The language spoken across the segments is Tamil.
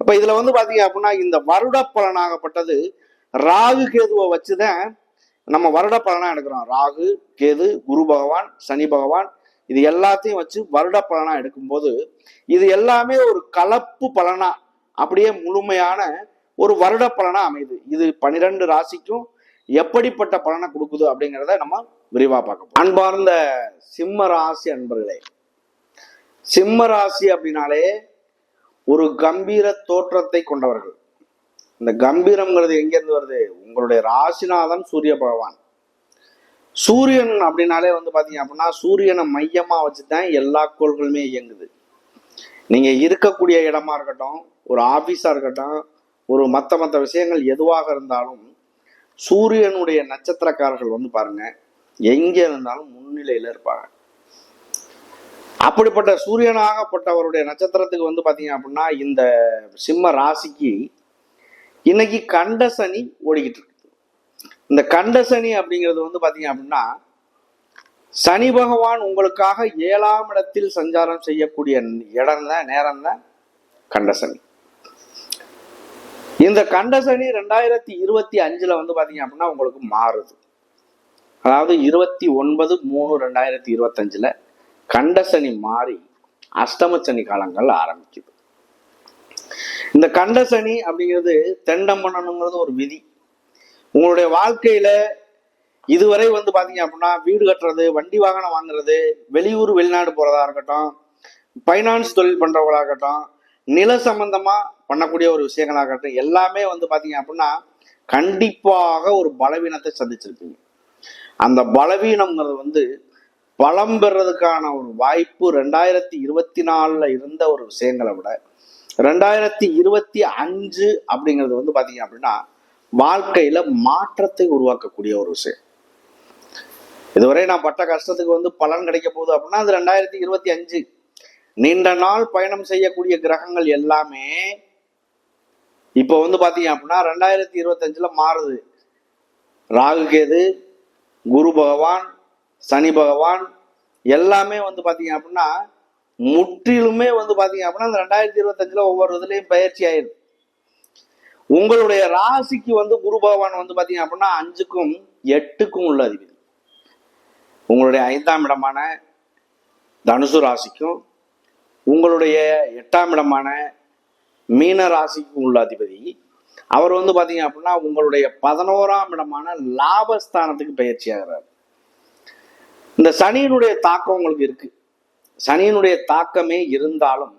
அப்ப இதுல வந்து பாத்தீங்க அப்படின்னா இந்த வருட பலனாகப்பட்டது ராகு கேதுவை வச்சுதான் நம்ம வருட பலனா எடுக்கிறோம். ராகு கேது குரு பகவான் சனி பகவான் இது எல்லாத்தையும் வச்சு வருட பலனா எடுக்கும்போது இது எல்லாமே ஒரு கலப்பு பலனா அப்படியே முழுமையான ஒரு வருட பலனா அமையுது. இது பனிரெண்டு ராசிக்கும் எப்படிப்பட்ட பலனை கொடுக்குது அப்படிங்கிறத நம்ம விரிவா பார்க்க அன்பார்ந்த சிம்ம ராசி அன்பர்களே சிம்ம ராசி அப்படின்னாலே ஒரு கம்பீர தோற்றத்தை கொண்டவர்கள். இந்த கம்பீரம்ங்கிறது எங்கேருந்து வருது? உங்களுடைய ராசிநாதன் சூரிய பகவான். சூரியன் அப்படின்னாலே வந்து பார்த்தீங்க அப்படின்னா சூரியனை மையமாக வச்சு தான் எல்லா கோள்களுமே இயங்குது. நீங்கள் இருக்கக்கூடிய இடமா இருக்கட்டும் ஒரு ஆஃபீஸாக இருக்கட்டும் ஒரு மற்ற மற்ற விஷயங்கள் எதுவாக இருந்தாலும் சூரியனுடைய நட்சத்திரக்காரர்கள் வந்து பாருங்கள் எங்கே இருந்தாலும் முன்னிலையில் இருப்பாங்க. அப்படிப்பட்ட சூரியனாகப்பட்டவருடைய நட்சத்திரத்துக்கு வந்து பார்த்தீங்க அப்படின்னா இந்த சிம்ம ராசிக்கு இன்னைக்கு கண்டசனி ஓடிக்கிட்டு இருக்கு. இந்த கண்டசனி அப்படிங்கிறது வந்து பார்த்தீங்க அப்படின்னா சனி பகவான் உங்களுக்காக ஏழாம் இடத்தில் சஞ்சாரம் செய்யக்கூடிய இடம் தான் நேரம் தான் கண்டசனி இந்த கண்டசனி ரெண்டாயிரத்தி இருபத்தி அஞ்சில் வந்து பார்த்தீங்க அப்படின்னா உங்களுக்கு மாறுது. அதாவது இருபத்தி ஒன்பது மூணு ரெண்டாயிரத்தி இருபத்தஞ்சில் கண்டசனி மாறி அஷ்டம சனி காலங்கள் ஆரம்பிக்குது. இந்த கண்டசனி அப்படிங்கிறது தெண்டம் பண்ணணுங்கிறது ஒரு விதி. உங்களுடைய வாழ்க்கையில இதுவரை வந்து பாத்தீங்க அப்படின்னா வீடு கட்டுறது வண்டி வாகனம் வாங்குறது வெளியூர் வெளிநாடு போறதா இருக்கட்டும் பைனான்ஸ் தொழில் பண்றவங்களா இருக்கட்டும் நில சம்பந்தமா பண்ணக்கூடிய ஒரு விஷயங்களாகட்டும் எல்லாமே வந்து பாத்தீங்க அப்படின்னா கண்டிப்பாக ஒரு பலவீனத்தை சந்திச்சிருப்பீங்க. அந்த பலவீனம்ங்கிறது வந்து பலம் பெறதுக்கான ஒரு வாய்ப்பு ரெண்டாயிரத்தி இருபத்தி நாலுல இருந்த ஒரு விஷயங்களை விட ரெண்டாயிரத்தி இருபத்தி அஞ்சு அப்படிங்கிறது வந்து பாத்தீங்க அப்படின்னா வாழ்க்கையில மாற்றத்தை உருவாக்கக்கூடிய ஒரு விஷயம். இதுவரை நான் பட்ட கஷ்டத்துக்கு வந்து பலன் கிடைக்க போகுது அப்படின்னா அது ரெண்டாயிரத்தி இருபத்தி அஞ்சு. நீண்ட நாள் பயணம் செய்யக்கூடிய கிரகங்கள் எல்லாமே இப்போ வந்து பாத்தீங்க அப்படின்னா ரெண்டாயிரத்தி இருபத்தஞ்சில் மாறுது. ராகு கேது குரு பகவான் சனி பகவான் எல்லாமே வந்து பார்த்தீங்க அப்படின்னா முற்றிலுமே வந்து பார்த்தீங்க அப்படின்னா இந்த ரெண்டாயிரத்தி இருபத்தஞ்சில் ஒவ்வொரு இதுலேயும் பயிற்சி ஆயிடுது உங்களுடைய ராசிக்கு வந்து குரு பகவான் வந்து பார்த்தீங்க அப்படின்னா அஞ்சுக்கும் எட்டுக்கும் உள்ள அதிபதி. உங்களுடைய ஐந்தாம் இடமான தனுசு ராசிக்கும் உங்களுடைய எட்டாம் இடமான மீன ராசிக்கும் உள்ள அதிபதி. அவர் வந்து பார்த்தீங்க அப்படின்னா உங்களுடைய பதினோராம் இடமான லாபஸ்தானத்துக்கு பயிற்சி ஆகிறார். இந்த சனியினுடைய தாக்கம் உங்களுக்கு இருக்கு. சனியினுடைய தாக்கமே இருந்தாலும்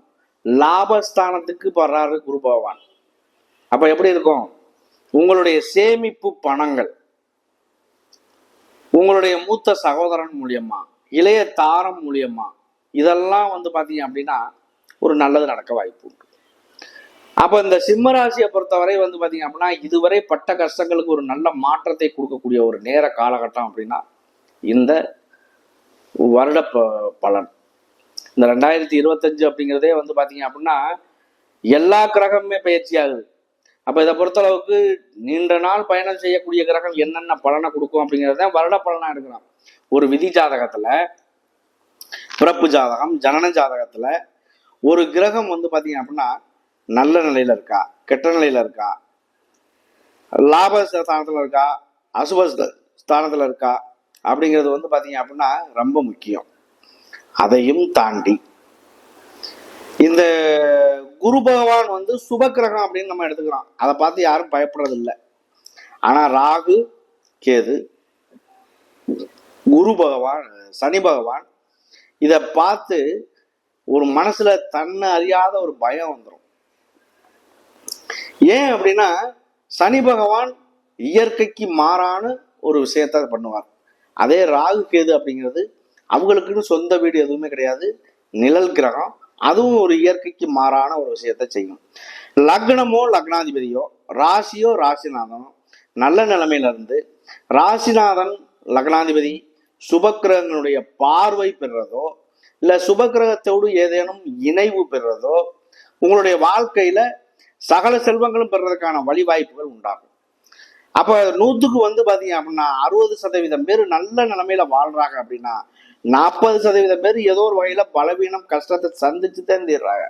லாபஸ்தானத்துக்கு வர்றாரு குரு பகவான். அப்ப எப்படி இருக்கும்? உங்களுடைய சேமிப்பு பணங்கள் உங்களுடைய மூத்த சகோதரன் மூலியமா இளைய தாரம் மூலியமா இதெல்லாம் வந்து பாத்தீங்க அப்படின்னா ஒரு நல்லது நடக்க வாய்ப்பு உண்டு. அப்ப இந்த சிம்மராசியை பொறுத்தவரை வந்து பாத்தீங்க அப்படின்னா இதுவரை பட்ட கஷ்டங்களுக்கு ஒரு நல்ல மாற்றத்தை கொடுக்கக்கூடிய ஒரு நேர காலகட்டம் அப்படின்னா இந்த வருட ப- பலன். இந்த ரெண்டாயிரத்தி இருபத்தஞ்சு அப்படிங்கிறதே வந்து பார்த்தீங்க அப்படின்னா எல்லா கிரகமுமே பயிற்சி ஆகுது. அப்போ இதை பொறுத்தளவுக்கு நீண்ட நாள் பயணம் செய்யக்கூடிய கிரகம் என்னென்ன பலனை கொடுக்கும் அப்படிங்கறத வருட பலனாக எடுக்கலாம். ஒரு விதி ஜாதகத்தில் பிறப்பு ஜாதகம் ஜனன ஜாதகத்தில் ஒரு கிரகம் வந்து பார்த்தீங்க அப்படின்னா நல்ல நிலையில் இருக்கா கெட்ட நிலையில் இருக்கா லாப ஸ்தானத்தில் இருக்கா அசுப ஸ்தானத்தில் இருக்கா அப்படிங்கிறது வந்து பார்த்தீங்க அப்படின்னா ரொம்ப முக்கியம். அதையும் தாண்டி. இந்த குரு பகவான் வந்து சுபக்கிரகம் அப்படின்னு நம்ம எடுத்துக்கிறோம். அதை பார்த்து யாரும் பயப்படுறதில்லை. ஆனால் ராகு கேது குரு பகவான் சனி பகவான் இதை பார்த்து ஒரு மனசுல தன்னை அறியாத ஒரு பயம் வந்துடும் ஏன் அப்படின்னா சனி பகவான் இயற்கைக்கு மாறான ஒரு விஷயத்த பண்ணுவார். அதே ராகு கேது அப்படிங்கிறது அவங்களுக்குன்னு சொந்த வீடு எதுவுமே கிடையாது. நிழல் கிரகம். அதுவும் ஒரு இயற்கைக்கு மாறான ஒரு விஷயத்த செய்யும். லக்னமோ லக்னாதிபதியோ ராசியோ ராசிநாதனோ நல்ல நிலைமையில இருந்து ராசிநாதன் லக்னாதிபதி சுபக்கிரகங்களுடைய பார்வை பெறுறதோ இல்லை சுபக்கிரகத்தோடு ஏதேனும் இணைவு பெறுறதோ உங்களுடைய வாழ்க்கையில சகல செல்வங்களும் பெறுறதுக்கான வழி வாய்ப்புகள் உண்டாகும். அப்ப நூத்துக்கு வந்து பாத்தீங்க அப்படின்னா அறுபது சதவீதம் பேர் நல்ல நிலைமையில வாழ்றாங்க அப்படின்னா நாற்பது சதவீதம் பேர் ஏதோ ஒரு வகையில பலவீனம் கஷ்டத்தை சந்திச்சு தான் தீர்றாங்க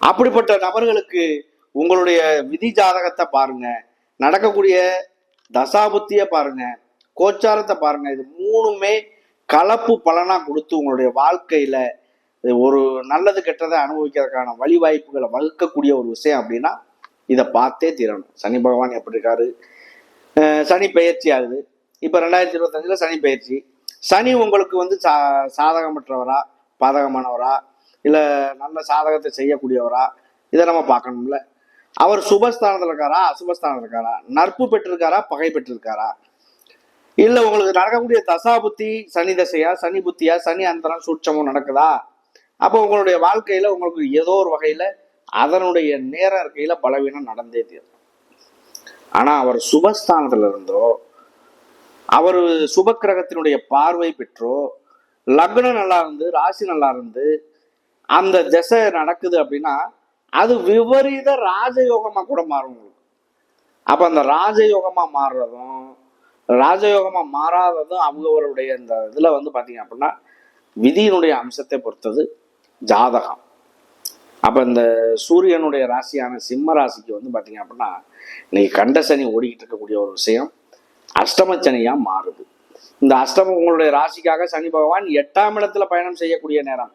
அப்படிப்பட்ட நபர்களுக்கு உங்களுடைய விதி ஜாதகத்தை பாருங்க. நடக்கக்கூடிய தசாபுத்திய பாருங்க. கோச்சாரத்தை பாருங்க. இது மூணுமே கலப்பு பலனா கொடுத்து உங்களுடைய வாழ்க்கையில ஒரு நல்லது கெட்டதை அனுபவிக்கிறதுக்கான வழிவாய்ப்புகளை வகுக்கக்கூடிய ஒரு விஷயம் அப்படின்னா இதை பார்த்தே தீரணும். சனி பகவான் எப்படி இருக்காரு? சனி பெயர்ச்சி ஆகுது. இப்போ ரெண்டாயிரத்தி இருபத்தஞ்சில் சனி பெயர்ச்சி. சனி உங்களுக்கு வந்து சா சாதகமற்றவரா? பாதகமானவரா? இல்லை நல்ல சாதகத்தை செய்யக்கூடியவரா? இதை நம்ம பார்க்கணும்ல. அவர் சுபஸ்தானத்தில் இருக்காரா? அசுபஸ்தானத்தில் இருக்காரா? நட்பு பெற்றிருக்காரா? பகை பெற்றிருக்காரா? இல்லை உங்களுக்கு நடக்கக்கூடிய தசா புத்தி சனி தசையா? சனி புத்தியா? சனி அந்தரம் சூட்சமும் நடக்குதா? அப்போ உங்களுடைய வாழ்க்கையில உங்களுக்கு ஏதோ ஒரு வகையில் அதனுடைய நேரம் இருக்கையில் பலவீனம் நடந்தே தீரும். ஆனால் அவர் சுபஸ்தானத்தில் இருந்தோ அவர் சுபக்கிரகத்தினுடைய பார்வை பெற்றோ லக்னம் நல்லா இருந்து ராசி நல்லா இருந்து அந்த திசை நடக்குது அப்படின்னா அது விபரீத ராஜயோகமாக கூட மாறும் உங்களுக்கு. அப்போ அந்த ராஜயோகமாக மாறுறதும் ராஜயோகமாக மாறாததும் அவங்களுடைய இந்த இதில் வந்து பார்த்தீங்க அப்படின்னா விதியினுடைய அம்சத்தை பொறுத்தது ஜாதகம். அப்போ இந்த சூரியனுடைய ராசியான சிம்ம ராசிக்கு வந்து பார்த்தீங்க அப்படின்னா இன்னைக்கு கண்ட சனி ஓடிக்கிட்டு இருக்கக்கூடிய ஒரு விஷயம். அஷ்டம சனியாக மாறுது. இந்த அஷ்டமம் உங்களுடைய ராசிக்காக சனி பகவான் எட்டாம் இடத்துல பயணம் செய்யக்கூடிய நேரம்.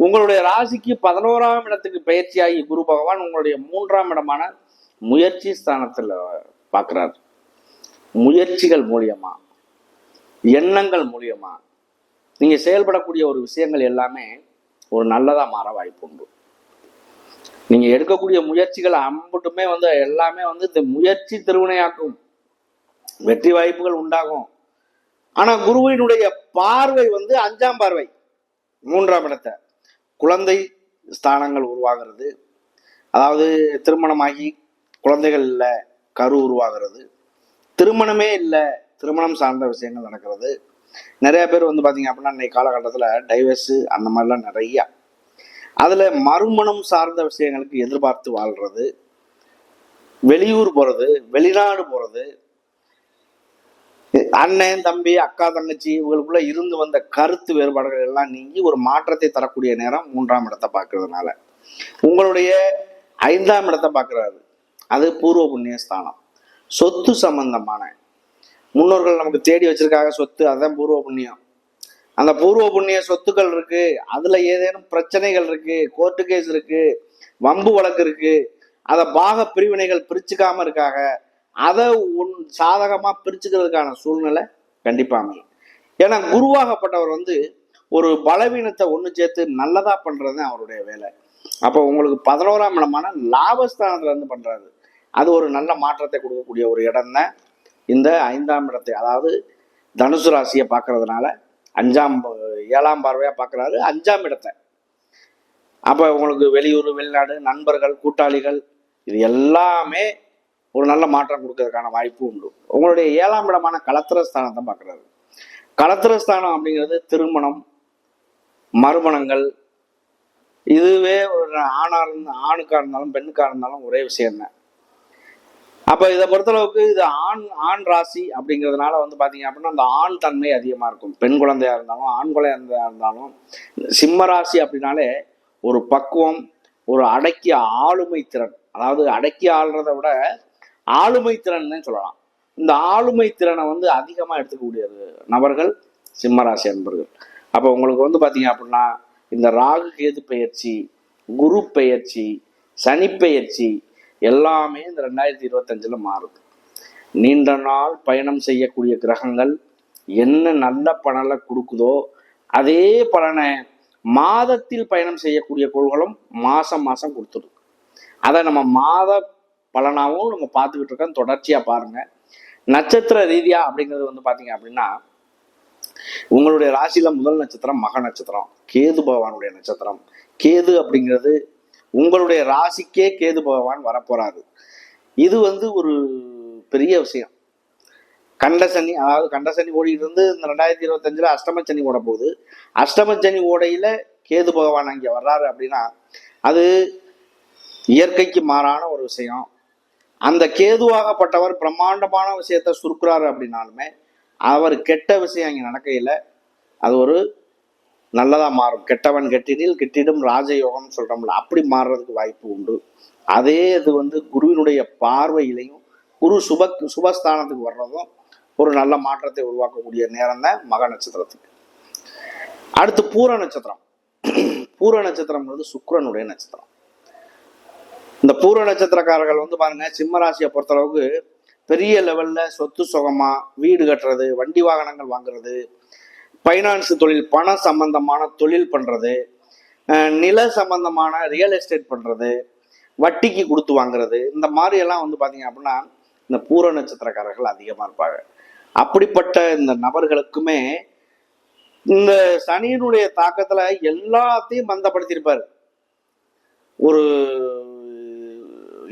உங்களுடைய ராசிக்கு பதினோராம் இடத்துக்கு பயிற்சியாகி குரு பகவான் உங்களுடைய மூன்றாம் இடமான முயற்சி ஸ்தானத்தில் பார்க்குறார் முயற்சிகள் மூலியமா எண்ணங்கள் மூலியமா நீங்கள் செயல்படக்கூடிய ஒரு விஷயங்கள் எல்லாமே ஒரு நல்லதாக மாற வாய்ப்பு உண்டு. நீங்க எடுக்கக்கூடிய முயற்சிகள் அம்புட்டுமே வந்து எல்லாமே வந்து இந்த முயற்சி திருவினையாக்கும் வெற்றி வாய்ப்புகள் உண்டாகும். ஆனா குருவினுடைய பார்வை வந்து அஞ்சாம் பார்வை மூன்றாம் இடத்தை. குழந்தை ஸ்தானங்கள் உருவாகிறது. அதாவது திருமணமாகி குழந்தைகள் இல்லை கரு உருவாகிறது. திருமணமே இல்லை திருமணம் சார்ந்த விஷயங்கள் நடக்கிறது. நிறைய பேர் வந்து பார்த்தீங்க அப்படின்னா இன்னைக்கு காலகட்டத்தில் டைவர்ஸு அந்த மாதிரிலாம் நிறையா அதில் மறுமணம் சார்ந்த விஷயங்களுக்கு எதிர்பார்த்து வாழ்கிறது வெளியூர் போகிறது வெளிநாடு போகிறது அண்ணன் தம்பி அக்கா தங்கச்சி இவங்களுக்குள்ள இருந்து வந்த கருத்து வேறுபாடுகள் எல்லாம் நீங்கி ஒரு மாற்றத்தை தரக்கூடிய நேரம் மூன்றாம் இடத்தை பார்க்கறதுனால. உங்களுடைய ஐந்தாம் இடத்தை பார்க்குறாரு. அது பூர்வ புண்ணிய ஸ்தானம். சொத்து சம்பந்தமான. முன்னோர்கள் நமக்கு தேடி வச்சிருக்காங்க சொத்து அதுதான் பூர்வ புண்ணியம். அந்த பூர்வ புண்ணிய சொத்துக்கள் இருக்கு அதுல ஏதேனும் பிரச்சனைகள் இருக்கு கோர்ட்டு கேஸ் இருக்கு வம்பு வழக்கு இருக்கு அதை பாக பிரிவினைகள் பிரிச்சுக்காம இருக்காங்க அதை உன் சாதகமா பிரிச்சுக்கிறதுக்கான சூழ்நிலை கண்டிப்பா அமையும். ஏன்னா குருவாகப்பட்டவர் வந்து ஒரு பலவீனத்தை ஒன்று சேர்த்து நல்லதா பண்றது தான் அவருடைய வேலை. அப்போ உங்களுக்கு பதினோராம் இடமான லாபஸ்தானத்துல இருந்து பண்றாரு. அது ஒரு நல்ல மாற்றத்தை கொடுக்கக்கூடிய ஒரு இடம் தான் இந்த ஐந்தாம் இடத்தை அதாவது தனுசு ராசியை பார்க்கறதுனால அஞ்சாம் ப- ஏழாம் பார்வையாக பார்க்குறாரு. அஞ்சாம் இடத்தை. அப்போ உங்களுக்கு வெளியூர் வெளிநாடு நண்பர்கள் கூட்டாளிகள் இது எல்லாமே ஒரு நல்ல மாற்றம் கொடுக்கறதுக்கான வாய்ப்பு உண்டு. உங்களுடைய ஏழாம் இடமான கலத்திரஸ்தானத்தை பார்க்கறாரு. கலத்திரஸ்தானம் அப்படிங்கிறது திருமணம் மறுமணங்கள் இதுவே ஒரு ஆணாக இருந்தால் ஆணுக்காக இருந்தாலும் பெண்ணுக்காக இருந்தாலும் ஒரே விஷயம் தான் அப்போ இதை பொறுத்தளவுக்கு இது ஆண் ஆண் ராசி அப்படிங்கிறதுனால வந்து பார்த்தீங்க அப்படின்னா அந்த ஆண் தன்மை அதிகமாக இருக்கும். பெண் குழந்தையா இருந்தாலும் ஆண் குழந்தையாக இருந்தாலும் சிம்ம ராசி அப்படின்னாலே ஒரு பக்குவம் ஒரு அடக்கிய ஆளுமை திறன். அதாவது அடக்கி ஆள்றதை விட ஆளுமை திறன் சொல்லலாம். இந்த ஆளுமை திறனை வந்து அதிகமாக எடுத்துக்கக்கூடிய நபர்கள் சிம்மராசி அன்பர்கள். அப்போ உங்களுக்கு வந்து பார்த்தீங்க அப்படின்னா இந்த ராகு கேது பெயர்ச்சி குரு பெயர்ச்சி சனி பெயர்ச்சி எல்லாமே இந்த ரெண்டாயிரத்தி இருபத்தஞ்சில் மாறுது. நீண்ட நாள் பயணம் செய்யக்கூடிய கிரகங்கள் என்ன நல்ல பலனை கொடுக்குதோ அதே பலனை மாதத்தில் பயணம் செய்யக்கூடிய கோள்களும் மாதம் மாதம் கொடுத்துடும். அதை நம்ம மாத பலனாகவும் நம்ம பார்த்துக்கிட்டு இருக்கோம். தொடர்ச்சியாக பாருங்கள் நட்சத்திர ரீதியா அப்படிங்கிறது வந்து பார்த்தீங்க அப்படின்னா உங்களுடைய ராசியில முதல் நட்சத்திரம் மக நட்சத்திரம். கேது பகவானுடைய நட்சத்திரம். கேது அப்படிங்கிறது உங்களுடைய ராசிக்கே கேது பகவான் வரப்போறாரு. இது வந்து ஒரு பெரிய விஷயம். கண்டசனி அதாவது கண்டசனி ஓடிட்டு இருந்து இந்த ரெண்டாயிரத்தி இருபத்தஞ்சில் அஷ்டமச்சனி ஓட போகுது அஷ்டமச்சனி ஓடையில் கேது பகவான் அங்கே வர்றாரு அப்படின்னா அது இயற்கைக்கு மாறான ஒரு விஷயம். அந்த கேதுவாகப்பட்டவர் பிரம்மாண்டமான விஷயத்த சுருக்குறாரு அப்படின்னாலுமே அவர் கெட்ட விஷயம் இங்கே நடக்கையில் அது ஒரு நல்லதா மாறும். கெட்டவன் கெட்டிடில் கெட்டிடும் ராஜயோகம் சொல்றோம்ல அப்படி மாறுறதுக்கு வாய்ப்பு உண்டு. அதே இது வந்து குருவினுடைய பார்வையிலையும் குரு சுப சுபஸ்தானத்துக்கு வர்றதும் ஒரு நல்ல மாற்றத்தை உருவாக்கக்கூடிய நேரம் தான் மக நட்சத்திரத்துக்கு. அடுத்து பூர நட்சத்திரம். பூர நட்சத்திரம்ன்றது சுக்கரனுடைய நட்சத்திரம். இந்த பூர நட்சத்திரக்காரர்கள் வந்து பாருங்க சிம்ம ராசியை பொறுத்தளவுக்கு பெரிய லெவல்ல சொத்து சுகமா வீடு கட்டுறது வண்டி வாகனங்கள் வாங்குறது ஃபைனான்ஸ் தொழில் பணம் சம்பந்தமான தொழில் பண்ணுறது நில சம்பந்தமான ரியல் எஸ்டேட் பண்ணுறது வட்டிக்கு கொடுத்து வாங்குறது இந்த மாதிரியெல்லாம் வந்து பார்த்தீங்க அப்படின்னா இந்த பூர நட்சத்திரக்காரர்கள் அதிகமாக இருப்பாங்க. அப்படிப்பட்ட இந்த நபர்களுக்குமே இந்த சனியினுடைய தாக்கத்தில் எல்லாத்தையும் மந்தப்படுத்தியிருப்பார் ஒரு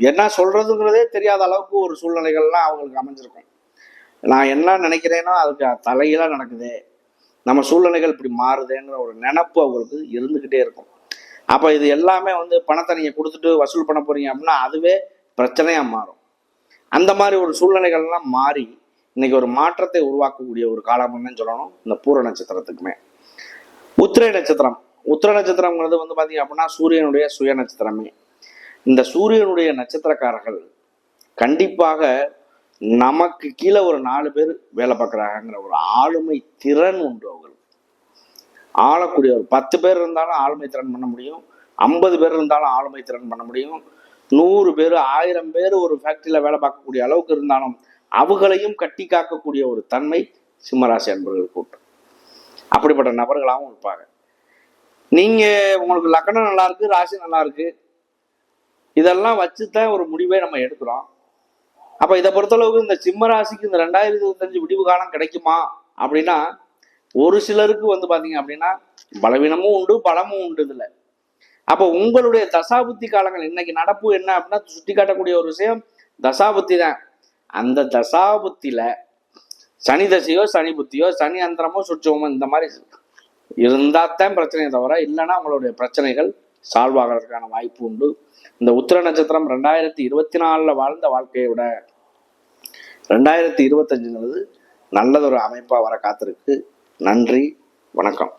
என்ன சொல்றதுங்கிறதே தெரியாத அளவுக்கு ஒரு சூழ்நிலைகள்லாம் அவங்களுக்கு அமைஞ்சிருக்கும். நான் என்ன நினைக்கிறேனோ அதுக்கு தலையெல்லாம் நடக்குது. நம்ம சூழ்நிலைகள் இப்படி மாறுதேங்கிற ஒரு நினப்பு அவங்களுக்கு இருந்துக்கிட்டே இருக்கும். அப்போ இது எல்லாமே வந்து பணத்தை நீங்கள் கொடுத்துட்டு வசூல் பண்ண போறீங்க அப்படின்னா அதுவே பிரச்சனையாக மாறும். அந்த மாதிரி ஒரு சூழ்நிலைகள்லாம் மாறி இன்னைக்கு ஒரு மாற்றத்தை உருவாக்கக்கூடிய ஒரு காலம்னு சொல்லணும். இந்த பூர நட்சத்திரத்துக்குமே. உத்திரை நட்சத்திரம். உத்திர நட்சத்திரங்கிறது வந்து பார்த்தீங்க அப்படின்னா சூரியனுடைய சுய நட்சத்திரமே. இந்த சூரியனுடைய நட்சத்திரக்காரர்கள் கண்டிப்பாக நமக்கு கீழே ஒரு நாலு பேர் வேலை பார்க்குறாங்கிற ஒரு ஆளுமை திறன் உண்டு அவங்களுக்கு. ஆளக்கூடிய ஒரு பத்து பேர் இருந்தாலும் ஆளுமை திறன் பண்ண முடியும். ஐம்பது பேர் இருந்தாலும் ஆளுமை திறன் பண்ண முடியும். நூறு பேர் ஆயிரம் பேர் ஒரு ஃபேக்ட்ரியில் வேலை பார்க்கக்கூடிய அளவுக்கு இருந்தாலும் அவங்களையும் கட்டி காக்கக்கூடிய ஒரு தன்மை சிம்மராசி அன்பர்களுக்கு உண்டு அப்படிப்பட்ட நபர்களாகவும் இருப்பாங்க. நீங்கள் உங்களுக்கு லக்னம் நல்லா இருக்கு ராசி நல்லா இருக்கு. இதெல்லாம் வச்சு தான் ஒரு முடிவை நம்ம எடுக்கிறோம். அப்ப இதை பொறுத்தளவுக்கு இந்த சிம்ம ராசிக்கு இந்த ரெண்டாயிரத்தி இருபத்தஞ்சு விடிவு காலம் கிடைக்குமா அப்படின்னா ஒரு சிலருக்கு வந்து பாத்தீங்க அப்படின்னா பலவீனமும் உண்டு பலமும் உண்டு இதுல. அப்ப உங்களுடைய தசாபுத்தி காலங்கள் இன்னைக்கு நடப்பு என்ன அப்படின்னா சுட்டி காட்டக்கூடிய ஒரு விஷயம் தசாபுத்தி தான். அந்த தசாபுத்தியில சனி தசையோ சனி புத்தியோ சனி அந்தரமோ சுற்றுவமோ இந்த மாதிரி இருந்தா தான் பிரச்சனையை தவிர இல்லைன்னா உங்களுடைய பிரச்சனைகள் சால்வ் ஆகிறதுக்கான வாய்ப்பு உண்டு. இந்த உத்திர நட்சத்திரம் ரெண்டாயிரத்தி இருபத்தி நாலில் வாழ்ந்த வாழ்க்கையை விட ரெண்டாயிரத்தி இருபத்தஞ்சுங்கிறது நல்லதொரு அமைப்பாக வர காத்திருக்கு. நன்றி வணக்கம்.